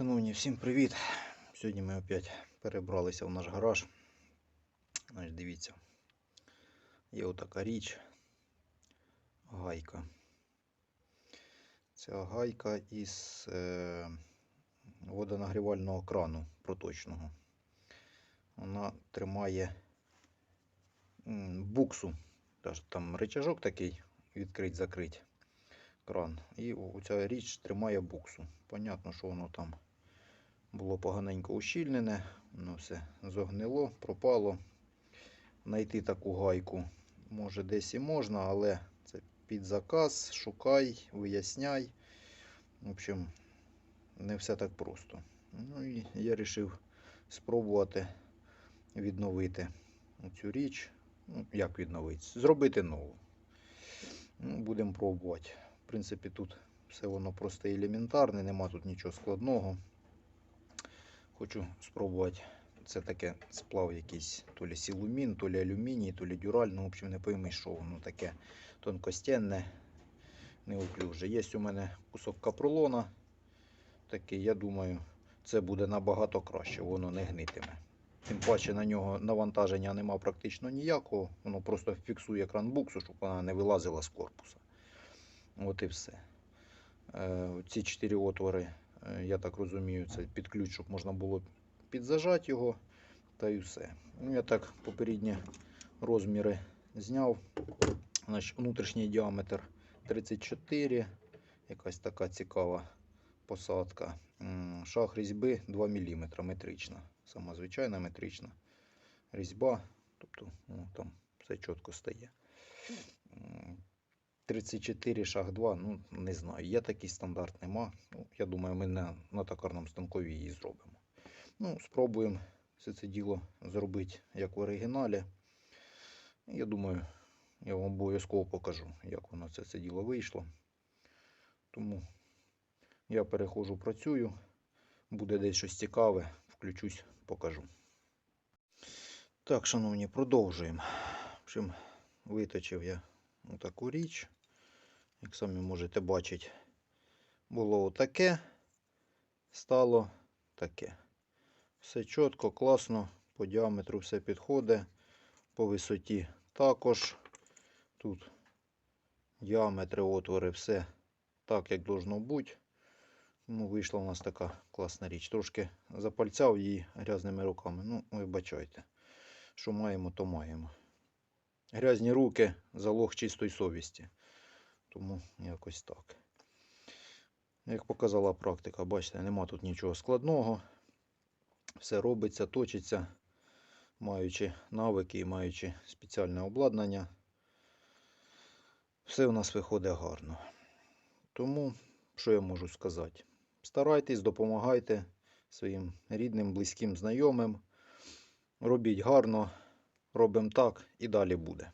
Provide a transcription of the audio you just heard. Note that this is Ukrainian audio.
Шановні, всім привіт! Сьогодні ми опять перебралися в наш гараж. Значить, дивіться, є отака річ, гайка. Ця гайка із е, водонагрівального крану проточного. Вона тримає буксу. Там рычажок такий відкрить-закрить кран. І ця річ тримає буксу. Понятно, що воно там було поганенько ущільнене, воно все зогнило, пропало. Найти таку гайку може десь і можна, але це під заказ, шукай, виясняй. В общем, не все так просто. Ну і я вирішив спробувати відновити цю річ. Ну, як відновити? Зробити нову. Ну, будемо пробувати. В принципі, тут все воно просто елементарне, нема тут нічого складного. Хочу спробувати. Це таке сплав якийсь то лі силумін, то лі алюміній, то лі дюраль. Ну, в общем, не пойми, що воно таке тонкостенне, неуклюже. Є у мене кусок капролона. Такий, я думаю, це буде набагато краще, воно не гнитиме. Тим паче на нього навантаження нема практично ніякого. Воно просто фіксує кран буксу, щоб вона не вилазила з корпуса. От і все. Е, ці чотири отвори, я так розумію, це під ключ, щоб можна було підзажати його. Та й все. Ну, я так попередні розміри зняв. Значить, внутрішній діаметр 34. Якась така цікава посадка. М, Шаг різьби 2 мм метрична. Сама звичайна метрична різьба. Тобто ну, там все чітко стає. М, 34 шаг 2, ну не знаю. Є такий стандарт, нема. Ну, я думаю, ми на, на токарному станкові її зробимо. Ну, спробуємо все це діло зробити як в оригіналі. Я думаю, я вам обов'язково покажу, як воно це, це діло вийшло. Тому я переходжу, працюю. Буде десь щось цікаве, включусь, покажу. Так, шановні, продовжуємо. В общем, виточив я таку річ. Як самі можете бачити, було отаке, стало таке. Все чітко, класно, по діаметру все підходить, по висоті також. Тут діаметри, отвори, все так, як должно бути. Ну, вийшла у нас така класна річ. Трошки запальцяв її грязними руками. Ну, вибачайте, що маємо, то маємо. Грязні руки залог чистої совісті. Тому якось так. Як показала практика, бачите, нема тут нічого складного. Все робиться, точиться, маючи навики і маючи спеціальне обладнання. Все у нас виходить гарно. Тому, що я можу сказати? Старайтесь, допомагайте своїм рідним, близьким, знайомим. Робіть гарно, робимо так і далі буде.